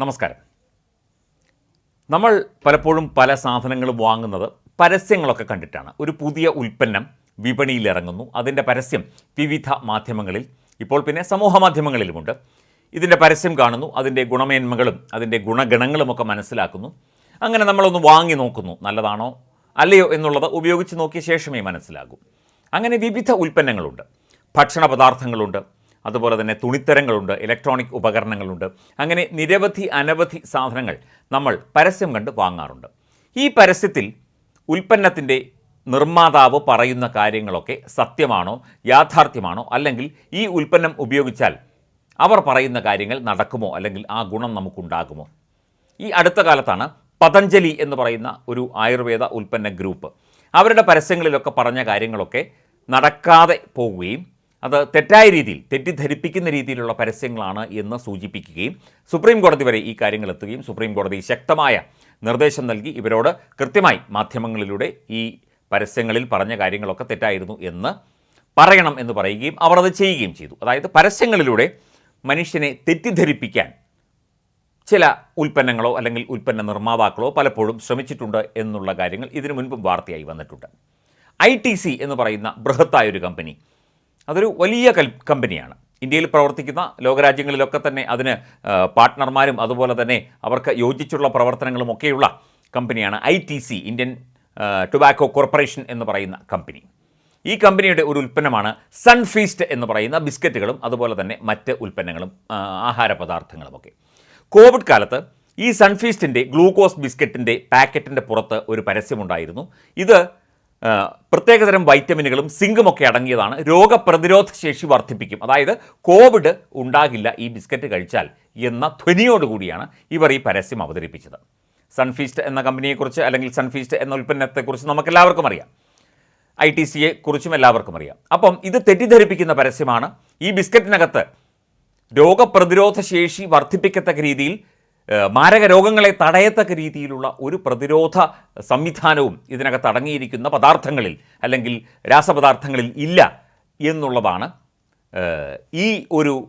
നമസ്കാരം. നമ്മൾ പലപ്പോഴും പല സാധനങ്ങളും വാങ്ങുന്നത് പരസ്യങ്ങളൊക്കെ കണ്ടിട്ടാണ്. ഒരു പുതിയ ഉൽപ്പന്നം വിപണിയിൽ ഇറങ്ങുന്നു അതിന്റെ പരസ്യം വിവിധ മാധ്യമങ്ങളിൽ ഇപ്പോൾ പിന്നെ സമൂഹ മാധ്യമങ്ങളിലുമുണ്ട്. ഇതിന്റെ പരസ്യം കാണുന്നു അതിന്റെ ഗുണമേന്മകളും അതിന്റെ ഗുണഗണങ്ങളുമൊക്കെ മനസ്സിലാക്കുന്നു. അങ്ങനെ നമ്മളൊന്ന് വാങ്ങി നോക്കുന്നു നല്ലതാണോ അല്ലയോ എന്നുള്ളത് ഉപയോഗിച്ച് നോക്കിയ ശേഷമേ മനസ്സിലാകൂ. അങ്ങനെ വിവിധ ഉൽപ്പന്നങ്ങളുണ്ട്. ഭക്ഷണ പദാർത്ഥങ്ങളുണ്ട് അതുപോലെ തന്നെ തുണിത്തരങ്ങളുണ്ട് ഇലക്ട്രോണിക് ഉപകരണങ്ങളുണ്ട്. അങ്ങനെ നിരവധി അനവധി സാധനങ്ങൾ നമ്മൾ പരസ്യം കണ്ട് വാങ്ങാറുണ്ട്. ഈ പരസ്യത്തിൽ ഉൽപ്പന്നത്തിന്റെ നിർമ്മാതാവ് പറയുന്ന കാര്യങ്ങളൊക്കെ സത്യമാണോ യാഥാർത്ഥ്യമാണോ അല്ലെങ്കിൽ ഈ ഉൽപ്പന്നം ഉപയോഗിച്ചാൽ അവർ പറയുന്ന കാര്യങ്ങൾ നടക്കുമോ അല്ലെങ്കിൽ ആ ഗുണം നമുക്കുണ്ടാകുമോ? ഈ അടുത്ത കാലത്താണ് പതഞ്ജലി എന്ന് പറയുന്ന ഒരു ആയുർവേദ ഉൽപ്പന്ന ഗ്രൂപ്പ്. അവരുടെ പരസ്യങ്ങളിലൊക്കെ പറഞ്ഞ കാര്യങ്ങളൊക്കെ നടക്കാതെ പോവുകയും അത് തെറ്റായ രീതിയിൽ തെറ്റിദ്ധരിപ്പിക്കുന്ന രീതിയിലുള്ള പരസ്യങ്ങളാണ് എന്ന് സൂചിപ്പിക്കുകയും സുപ്രീം കോടതി വരെ ഈ കാര്യങ്ങൾ എത്തുകയും സുപ്രീം കോടതി ശക്തമായ നിർദ്ദേശം നൽകി ഇവരോട് കൃത്യമായി മാധ്യമങ്ങളിലൂടെ ഈ പരസ്യങ്ങളിൽ പറഞ്ഞ കാര്യങ്ങളൊക്കെ തെറ്റായിരുന്നു എന്ന് പറയണം എന്ന് പറയുകയും അവർ അത് ചെയ്യുകയും ചെയ്തു. അതായത് പരസ്യങ്ങളിലൂടെ മനുഷ്യനെ തെറ്റിദ്ധരിപ്പിക്കാൻ ചില ഉൽപ്പന്നങ്ങളോ അല്ലെങ്കിൽ ഉൽപ്പന്ന നിർമ്മാതാക്കളോ പലപ്പോഴും ശ്രമിച്ചിട്ടുണ്ട് എന്നുള്ള കാര്യങ്ങൾ ഇതിനു മുൻപും വാർത്തയായി വന്നിട്ടുണ്ട്. ഐ ടി സി എന്ന് പറയുന്ന ബൃഹത്തായൊരു കമ്പനി അതൊരു വലിയ കൽ കമ്പനിയാണ്. ഇന്ത്യയിൽ പ്രവർത്തിക്കുന്ന ലോകരാജ്യങ്ങളിലൊക്കെ തന്നെ അതിന് പാർട്ട്ണർമാരും അതുപോലെ തന്നെ അവർക്ക് യോജിച്ചുള്ള പ്രവർത്തനങ്ങളും ഒക്കെയുള്ള കമ്പനിയാണ് I T C Indian tobacco corporation എന്ന് പറയുന്ന കമ്പനി. ഈ കമ്പനിയുടെ ഒരു ഉൽപ്പന്നമാണ് സൺഫീസ്റ്റ് എന്ന് പറയുന്ന ബിസ്ക്കറ്റുകളും അതുപോലെ തന്നെ മറ്റ് ഉൽപ്പന്നങ്ങളും ആഹാര പദാർത്ഥങ്ങളുമൊക്കെ കോവിഡ് കാലത്ത് ഈ സൺഫീസ്റ്റിന്റെ ഗ്ലൂക്കോസ് ബിസ്ക്കറ്റിന്റെ പാക്കറ്റിന്റെ പുറത്ത് ഒരു പരസ്യമുണ്ടായിരുന്നു. ഇത് പ്രത്യേകതരം വൈറ്റമിനുകളും സിങ്കും ഒക്കെ അടങ്ങിയതാണ്. രോഗപ്രതിരോധ ശേഷി വർദ്ധിപ്പിക്കും. അതായത് കോവിഡ് ഉണ്ടാകില്ല ഈ ബിസ്ക്കറ്റ് കഴിച്ചാൽ എന്ന ധ്വനിയോടുകൂടിയാണ് ഇവർ ഈ പരസ്യം അവതരിപ്പിച്ചത്. സൺഫീസ്റ്റ് എന്ന കമ്പനിയെക്കുറിച്ച് അല്ലെങ്കിൽ സൺഫീസ്റ്റ് എന്ന ഉൽപ്പന്നത്തെക്കുറിച്ച് നമുക്കെല്ലാവർക്കും അറിയാം. ഐ ടി സിയെ കുറിച്ചും എല്ലാവർക്കും അറിയാം. അപ്പം ഇത് തെറ്റിദ്ധരിപ്പിക്കുന്ന പരസ്യമാണ്. ഈ ബിസ്ക്കറ്റിനകത്ത് രോഗപ്രതിരോധ ശേഷി വർദ്ധിപ്പിക്കത്തക്ക രീതിയിൽ മാരക രോഗങ്ങളെ തടയത്തക്ക രീതിയിലുള്ള ഒരു പ്രതിരോധ സംവിധാനവും ഇതിനകത്ത് അടങ്ങിയിരിക്കുന്ന പദാർത്ഥങ്ങളിൽ അല്ലെങ്കിൽ രാസപദാർത്ഥങ്ങളിൽ ഇല്ല എന്നുള്ളതാണ് ഈ ഒരു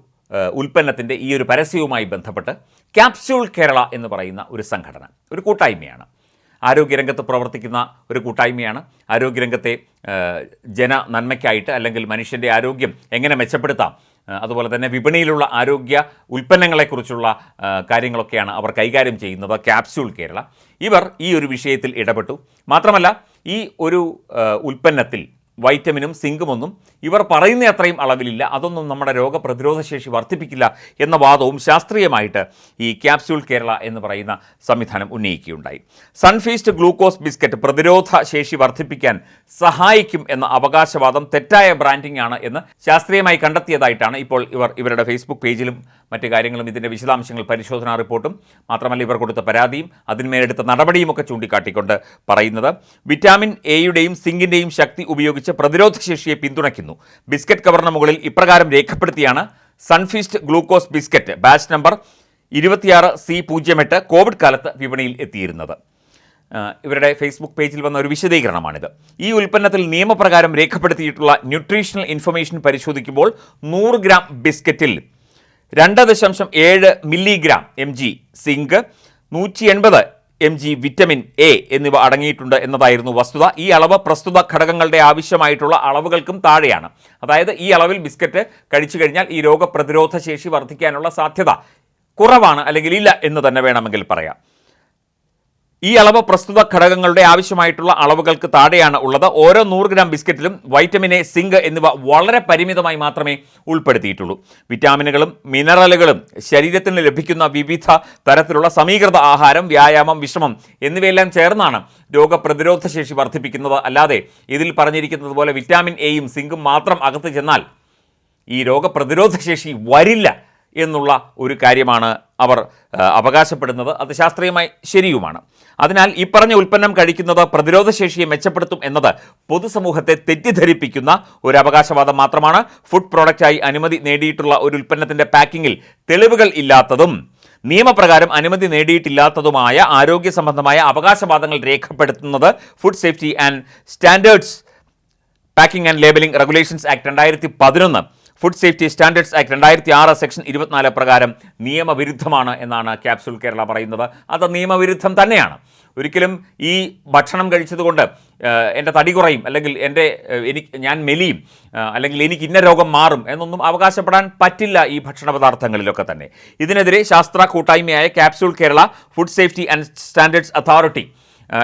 ഉൽപ്പന്നത്തിന്റെ ഈ ഒരു പരസ്യവുമായി ബന്ധപ്പെട്ട് ക്യാപ്സ്യൂൾ കേരള എന്ന് പറയുന്ന ഒരു സംഘടന ഒരു കൂട്ടായ്മയാണ്. ആരോഗ്യരംഗത്ത് പ്രവർത്തിക്കുന്ന ഒരു കൂട്ടായ്മയാണ്. ആരോഗ്യരംഗത്തെ ജന നന്മയ്ക്കായിട്ട് അല്ലെങ്കിൽ മനുഷ്യന്റെ ആരോഗ്യം എങ്ങനെ മെച്ചപ്പെടുത്താം അതുപോലെ തന്നെ വിപണിയിലുള്ള ആരോഗ്യ ഉൽപ്പന്നങ്ങളെക്കുറിച്ചുള്ള കാര്യങ്ങളൊക്കെയാണ് അവർ കൈകാര്യം ചെയ്യുന്നത് ക്യാപ്സ്യൂൾ കേരള. ഇവർ ഈ ഒരു വിഷയത്തിൽ ഇടപെട്ടു. മാത്രമല്ല ഈ ഒരു ഉൽപ്പന്നത്തിൽ വൈറ്റമിനും സിങ്കുമൊന്നും ഇവർ പറയുന്ന അത്രയും അളവിലില്ല. അതൊന്നും നമ്മുടെ രോഗപ്രതിരോധ ശേഷി വർദ്ധിപ്പിക്കില്ല എന്ന വാദവും ശാസ്ത്രീയമായിട്ട് ഈ ക്യാപ്സ്യൂൾ കേരള എന്ന് പറയുന്ന സംവിധാനം ഉന്നയിക്കുകയുണ്ടായി. സൺഫീസ്റ്റ് ഗ്ലൂക്കോസ് ബിസ്ക്കറ്റ് പ്രതിരോധ ശേഷി വർദ്ധിപ്പിക്കാൻ സഹായിക്കും എന്ന അവകാശവാദം തെറ്റായ ബ്രാൻഡിംഗ് ആണ് എന്ന് ശാസ്ത്രീയമായി കണ്ടെത്തിയതായിട്ടാണ് ഇപ്പോൾ ഇവർ ഇവരുടെ ഫേസ്ബുക്ക് പേജിലും മറ്റു കാര്യങ്ങളും ഇതിന്റെ വിശദാംശങ്ങൾ പരിശോധനാ റിപ്പോർട്ടും മാത്രമല്ല ഇവർ കൊടുത്ത പരാതിയും അതിന്മേലെടുത്ത നടപടിയുമൊക്കെ ചൂണ്ടിക്കാട്ടിക്കൊണ്ട് പറയുന്നത്. വിറ്റാമിൻ എയുടെയും സിങ്കിന്റെയും ശക്തി ഉപയോഗിച്ച് പ്രതിരോധ ശേഷിയെ പിന്തുണയ്ക്കുന്നു. ബിസ്ക്കറ്റ് കവറിന് മുകളിൽ ഇപ്രകാരം രേഖപ്പെടുത്തിയാണ് Sunfeast glucose biscuit batch number ഇരുപത്തിയാറ് സി പൂജ്യം എട്ട് കോവിഡ് കാലത്ത് വിപണിയിൽ എത്തിയിരുന്നത്. ഇവരുടെ ഫേസ്ബുക്ക് പേജിൽ വന്ന ഒരു വിശദീകരണമാണിത്. ഈ ഉൽപ്പന്നത്തിൽ നിയമപ്രകാരം രേഖപ്പെടുത്തിയിട്ടുള്ള ന്യൂട്രീഷണൽ ഇൻഫർമേഷൻ പരിശോധിക്കുമ്പോൾ നൂറ് ഗ്രാം ബിസ്ക്കറ്റിൽ രണ്ട് ദശാംശം ഏഴ് മില്ലിഗ്രാം എം ജി സിങ്ക് നൂറ്റി എൺപത് എം ജി വിറ്റമിൻ എ എന്നിവ അടങ്ങിയിട്ടുണ്ട് എന്നതായിരുന്നു വസ്തുത. ഈ അളവ് പ്രസ്തുത ഘടകങ്ങളുടെ ആവശ്യമായിട്ടുള്ള അളവുകൾക്കും താഴെയാണ്. അതായത് ഈ അളവിൽ ബിസ്ക്കറ്റ് കഴിച്ചു കഴിഞ്ഞാൽ ഈ രോഗപ്രതിരോധ ശേഷി വർദ്ധിക്കാനുള്ള സാധ്യത കുറവാണ് അല്ലെങ്കിൽ ഇല്ല എന്ന് തന്നെ വേണമെങ്കിൽ പറയാം. ഈ അളവ് പ്രസ്തുത ഘടകങ്ങളുടെ ആവശ്യമായിട്ടുള്ള അളവുകൾക്ക് താഴെയാണ് ഉള്ളത്. ഓരോ നൂറ് ഗ്രാം ബിസ്ക്കറ്റിലും വൈറ്റമിൻ എ സിങ്ക് എന്നിവ വളരെ പരിമിതമായി മാത്രമേ ഉൾപ്പെടുത്തിയിട്ടുള്ളൂ. വിറ്റാമിനുകളും മിനറലുകളും ശരീരത്തിന് ലഭിക്കുന്ന വിവിധ തരത്തിലുള്ള സമീകൃത ആഹാരം വ്യായാമം വിശ്രമം എന്നിവയെല്ലാം ചേർന്നാണ് രോഗപ്രതിരോധ ശേഷി വർദ്ധിപ്പിക്കുന്നത്. അല്ലാതെ ഇതിൽ പറഞ്ഞിരിക്കുന്നത് പോലെ വിറ്റാമിൻ എയും സിങ്കും മാത്രം അകത്ത് ചെന്നാൽ ഈ രോഗപ്രതിരോധ ശേഷി വരില്ല. എന്നുള്ള ഒരു കാര്യമാണ് അവർ അവകാശപ്പെടുന്നത്. അത് ശാസ്ത്രീയമായി ശരിയുമാണ്. അതിനാൽ ഈ പറഞ്ഞ ഉൽപ്പന്നം കഴിക്കുന്നത് പ്രതിരോധശേഷിയെ മെച്ചപ്പെടുത്തും എന്നത് പൊതുസമൂഹത്തെ തെറ്റിദ്ധരിപ്പിക്കുന്ന ഒരു അവകാശവാദം മാത്രമാണ്. ഫുഡ് പ്രോഡക്റ്റായി അനുമതി നേടിയിട്ടുള്ള ഒരു ഉൽപ്പന്നത്തിന്റെ പാക്കിങ്ങിൽ തെളിവുകൾ ഇല്ലാത്തതും നിയമപ്രകാരം അനുമതി നേടിയിട്ടില്ലാത്തതുമായ ആരോഗ്യ സംബന്ധമായ അവകാശവാദങ്ങൾ രേഖപ്പെടുത്തുന്നത് food safety and standards packing and labelling regulations act രണ്ടായിരത്തി പതിനൊന്ന്. ഫുഡ് സേഫ്റ്റി സ്റ്റാൻഡേർഡ്സ് ആക്ട് രണ്ടായിരത്തി ആറ് സെക്ഷൻ ഇരുപത്തിനാല് പ്രകാരം നിയമവിരുദ്ധമാണ് എന്നാണ് ക്യാപ്സുൽ കേരള പറയുന്നത്. അത് നിയമവിരുദ്ധം തന്നെയാണ്. ഒരിക്കലും ഈ ഭക്ഷണം കഴിച്ചതുകൊണ്ട് എന്റെ തടി കുറയും അല്ലെങ്കിൽ എന്റെ എനിക്ക് ഞാൻ മെലിയും അല്ലെങ്കിൽ എനിക്ക് ഇന്ന രോഗം മാറും എന്നൊന്നും അവകാശപ്പെടാൻ പറ്റില്ല ഈ ഭക്ഷണ പദാർത്ഥങ്ങളിലൊക്കെ തന്നെ. ഇതിനെതിരെ ശാസ്ത്ര കൂട്ടായ്മയായ capsule Kerala food safety and standards authority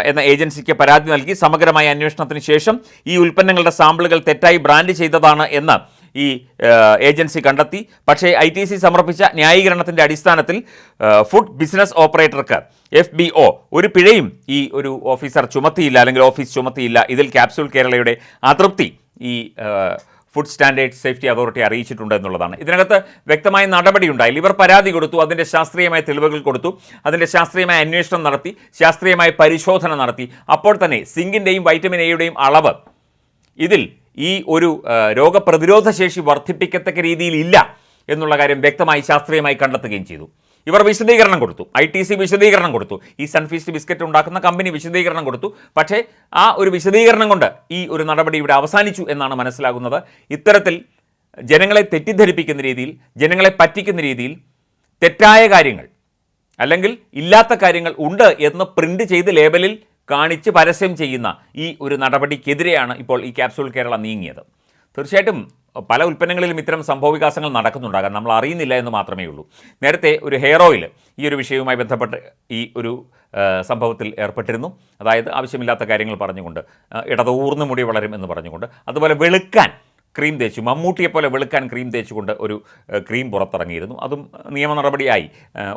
എന്ന ഏജൻസിക്ക് പരാതി നൽകി സമഗ്രമായ അന്വേഷണത്തിന് ശേഷം ഈ ഉൽപ്പന്നങ്ങളുടെ സാമ്പിളുകൾ തെറ്റായി ബ്രാൻഡ് ചെയ്തതാണ് എന്ന് ഈ ഏജൻസി കണ്ടെത്തി. പക്ഷേ ഐ ടി സി സമർപ്പിച്ച ന്യായീകരണത്തിന്റെ അടിസ്ഥാനത്തിൽ ഫുഡ് ബിസിനസ് ഓപ്പറേറ്റർക്ക് എഫ് ബി ഒ ഒരു പിഴയും ഈ ഒരു ഓഫീസർ ചുമത്തിയില്ല അല്ലെങ്കിൽ ഓഫീസ് ചുമത്തിയില്ല. ഇതിൽ ക്യാപ്സൂൾ കേരളയുടെ അതൃപ്തി ഈ ഫുഡ് സ്റ്റാൻഡേർഡ് സേഫ്റ്റി അതോറിറ്റി അറിയിച്ചിട്ടുണ്ട് എന്നുള്ളതാണ്. ഇതിനകത്ത് വ്യക്തമായ നടപടിയുണ്ടായില്ല ഇവർ പരാതി കൊടുത്തു അതിന്റെ ശാസ്ത്രീയമായ തെളിവുകൾ കൊടുത്തു അതിന്റെ ശാസ്ത്രീയമായ അന്വേഷണം നടത്തി ശാസ്ത്രീയമായ പരിശോധന നടത്തി. അപ്പോൾ തന്നെ സിങ്കിന്റെയും വൈറ്റമിൻ എയുടെയും അളവ് ഇതിൽ ഈ ഒരു രോഗപ്രതിരോധ ശേഷി വർദ്ധിപ്പിക്കത്തക്ക രീതിയിൽ ഇല്ല എന്നുള്ള കാര്യം വ്യക്തമായി ശാസ്ത്രീയമായി കണ്ടെത്തുകയും ചെയ്തു. ഇവർ വിശദീകരണം കൊടുത്തു. ഐ ടി സി വിശദീകരണം കൊടുത്തു. ഈ സൺഫീസ്റ്റ് ബിസ്ക്കറ്റ് ഉണ്ടാക്കുന്ന കമ്പനി വിശദീകരണം കൊടുത്തു. പക്ഷേ ആ ഒരു വിശദീകരണം കൊണ്ട് ഈ ഒരു നടപടി ഇവിടെ അവസാനിച്ചു എന്നാണ് മനസ്സിലാകുന്നത്. ഇത്തരത്തിൽ ജനങ്ങളെ തെറ്റിദ്ധരിപ്പിക്കുന്ന രീതിയിൽ ജനങ്ങളെ പറ്റിക്കുന്ന രീതിയിൽ തെറ്റായ കാര്യങ്ങൾ അല്ലെങ്കിൽ ഇല്ലാത്ത കാര്യങ്ങൾ ഉണ്ട് എന്ന് പ്രിന്റ് ചെയ്ത് ലേബലിൽ കാണിച്ച് പരസ്യം ചെയ്യുന്ന ഈ ഒരു നടപടിക്കെതിരെയാണ് ഇപ്പോൾ ഈ ക്യാപ്സൂൾ കേരള നീങ്ങിയത്. തീർച്ചയായിട്ടും പല ഉൽപ്പന്നങ്ങളിലും ഇത്തരം സംഭവവികാസങ്ങൾ നടക്കുന്നുണ്ടാകാം നമ്മൾ അറിയുന്നില്ല എന്ന് മാത്രമേ ഉള്ളൂ. നേരത്തെ ഒരു ഹെയർ ഓയിൽ ഈ ഒരു വിഷയവുമായി ബന്ധപ്പെട്ട് ഈ ഒരു സംഭവത്തിൽ ഏർപ്പെട്ടിരുന്നു. അതായത് ആവശ്യമില്ലാത്ത കാര്യങ്ങൾ പറഞ്ഞുകൊണ്ട് ഇടതൂർന്ന് മുടി വളരും എന്ന് പറഞ്ഞുകൊണ്ട് അതുപോലെ വെളുക്കാൻ ക്രീം തേച്ചു. മമ്മൂട്ടിയെ പോലെ വെളുക്കാൻ ക്രീം തേച്ചുകൊണ്ട് ഒരു ക്രീം പുറത്തിറങ്ങിയിരുന്നു. അതും നിയമ നടപടിയായി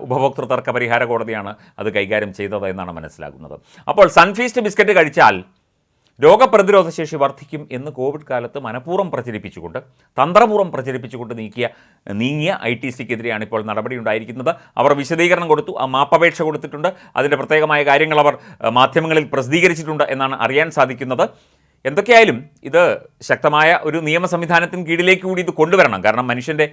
ഉപഭോക്തൃ തർക്ക പരിഹാര കോടതിയാണ് അത് കൈകാര്യം ചെയ്തത് എന്നാണ് മനസ്സിലാകുന്നത്. അപ്പോൾ സൺഫീസ്റ്റ് ബിസ്ക്കറ്റ് കഴിച്ചാൽ രോഗപ്രതിരോധ ശേഷി വർദ്ധിക്കും എന്ന് കോവിഡ് കാലത്ത് മനഃപൂർവം പ്രചരിപ്പിച്ചുകൊണ്ട് തന്ത്രപൂർവം പ്രചരിപ്പിച്ചുകൊണ്ട് നീക്കിയ നീങ്ങിയ ഐ ടി സിക്കെതിരെയാണ് ഇപ്പോൾ നടപടി ഉണ്ടായിരിക്കുന്നത് അവർ വിശദീകരണം കൊടുത്തു ആ മാപ്പപേക്ഷ കൊടുത്തിട്ടുണ്ട്. അതിന്റെ പ്രത്യേകമായ കാര്യങ്ങൾ അവർ മാധ്യമങ്ങളിൽ പ്രസിദ്ധീകരിച്ചിട്ടുണ്ട് എന്നാണ് അറിയാൻ സാധിക്കുന്നത്. എന്തൊക്കെയായാലും ഇത് ശക്തമായ ഒരു നിയമ സംവിധാനത്തിന് കീഴിലേക്ക് കൂടി ഇത് കൊണ്ടുവരണം. കാരണം മനുഷ്യന്റെ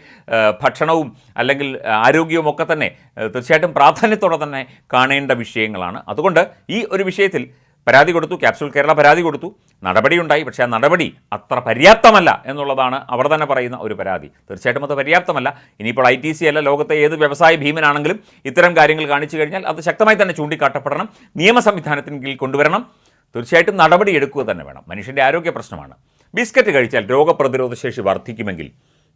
ഭക്ഷണവും അല്ലെങ്കിൽ ആരോഗ്യവും ഒക്കെ തന്നെ തീർച്ചയായിട്ടും പ്രാധാന്യത്തോടെ തന്നെ കാണേണ്ട വിഷയങ്ങളാണ്. അതുകൊണ്ട് ഈ ഒരു വിഷയത്തിൽ പരാതി കൊടുത്തു. ക്യാപ്സൂൾ കേരള പരാതി കൊടുത്തു. നടപടിയുണ്ടായി. പക്ഷേ ആ നടപടി അത്ര പര്യാപ്തമല്ല എന്നുള്ളതാണ് അവർ തന്നെ പറയുന്ന ഒരു പരാതി. തീർച്ചയായിട്ടും അത് പര്യാപ്തമല്ല. ഇനിയിപ്പോൾ ഐ ടി സി അല്ല ലോകത്തെ ഏത് വ്യവസായ ഭീമനാണെങ്കിലും ഇത്തരം കാര്യങ്ങൾ കാണിച്ചു കഴിഞ്ഞാൽ അത് ശക്തമായി തന്നെ ചൂണ്ടിക്കാട്ടപ്പെടണം. നിയമ സംവിധാനത്തിന് കീഴിൽ കൊണ്ടുവരണം. തീർച്ചയായിട്ടും നടപടി എടുക്കുക തന്നെ വേണം. മനുഷ്യന്റെ ആരോഗ്യ പ്രശ്നമാണ്. ബിസ്ക്കറ്റ് കഴിച്ചാൽ രോഗപ്രതിരോധ ശേഷി വർദ്ധിക്കുമെങ്കിൽ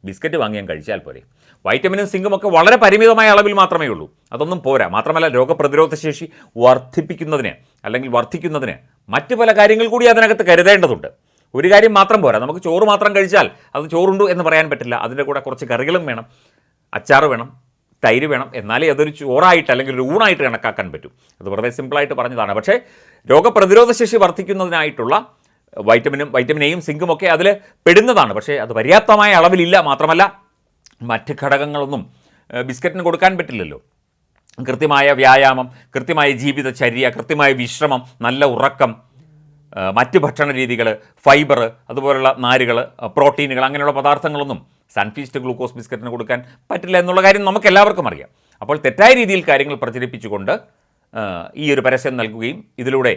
ബിസ്ക്കറ്റ് വാങ്ങിയാൽ കഴിച്ചാൽ പോരെ. വൈറ്റമിനും സിങ്കും ഒക്കെ വളരെ പരിമിതമായ അളവിൽ മാത്രമേ ഉള്ളൂ. അതൊന്നും പോരാ. മാത്രമല്ല രോഗപ്രതിരോധ ശേഷി വർദ്ധിപ്പിക്കുന്നതിന് അല്ലെങ്കിൽ വർദ്ധിക്കുന്നതിന് മറ്റു പല കാര്യങ്ങൾ കൂടി അതിനകത്ത് കരുതേണ്ടതുണ്ട്. ഒരു കാര്യം മാത്രം പോരാ. നമുക്ക് ചോറ് മാത്രം കഴിച്ചാൽ അത് ചോറുണ്ടു എന്ന് പറയാൻ പറ്റില്ല. അതിന്റെ കൂടെ കുറച്ച് കറികളും വേണം. അച്ചാറ് വേണം. തൈര് വേണം. എന്നാലേ അതൊരു ചോറായിട്ട് അല്ലെങ്കിൽ ഒരു ഊണായിട്ട് കണക്കാക്കാൻ പറ്റും. അത് വളരെ സിമ്പിളായിട്ട് പറഞ്ഞതാണ്. പക്ഷേ രോഗപ്രതിരോധ ശേഷി വർദ്ധിക്കുന്നതിനായിട്ടുള്ള വൈറ്റമിനും വൈറ്റമിൻ എയും സിങ്കും ഒക്കെ അതിൽ പെടുന്നതാണ്. പക്ഷേ അത് പര്യാപ്തമായ അളവിലില്ല മാത്രമല്ല മറ്റ് ഘടകങ്ങളൊന്നും ബിസ്ക്കറ്റിന് കൊടുക്കാൻ പറ്റില്ലല്ലോ. കൃത്യമായ വ്യായാമം കൃത്യമായ ജീവിതചര്യ കൃത്യമായ വിശ്രമം നല്ല ഉറക്കം മറ്റ് ഭക്ഷണ രീതികൾ ഫൈബർ അതുപോലുള്ള നാരുകൾ പ്രോട്ടീനുകൾ അങ്ങനെയുള്ള പദാർത്ഥങ്ങളൊന്നും സൺഫീസ്റ്റ് ഗ്ലൂക്കോസ് ബിസ്ക്കറ്റിന് കൊടുക്കാൻ പറ്റില്ല എന്നുള്ള കാര്യം നമുക്ക് എല്ലാവർക്കും അറിയാം. അപ്പോൾ തെറ്റായ രീതിയിൽ കാര്യങ്ങൾ പ്രചരിപ്പിച്ചുകൊണ്ട് ഈ ഒരു പരസ്യം നൽകുകയും ഇതിലൂടെ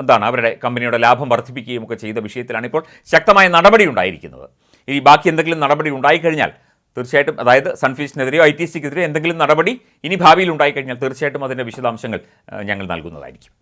എന്താണ് അവരുടെ കമ്പനിയുടെ ലാഭം വർദ്ധിപ്പിക്കുകയും ഒക്കെ ചെയ്ത വിഷയത്തിലാണ് ഇപ്പോൾ ശക്തമായ നടപടി ഉണ്ടായിരിക്കുന്നത്. ഇനി ബാക്കി എന്തെങ്കിലും നടപടി ഉണ്ടായിക്കഴിഞ്ഞാൽ തീർച്ചയായിട്ടും അതായത് സൺഫീസിനെതിരെയോ ഐ ടി സിക്കെതിരെയോ എന്തെങ്കിലും നടപടി ഇനി ഭാവിയിൽ ഉണ്ടായിക്കഴിഞ്ഞാൽ തീർച്ചയായിട്ടും അതിന്റെ വിശദാംശങ്ങൾ ഞങ്ങൾ നൽകുന്നതായിരിക്കും.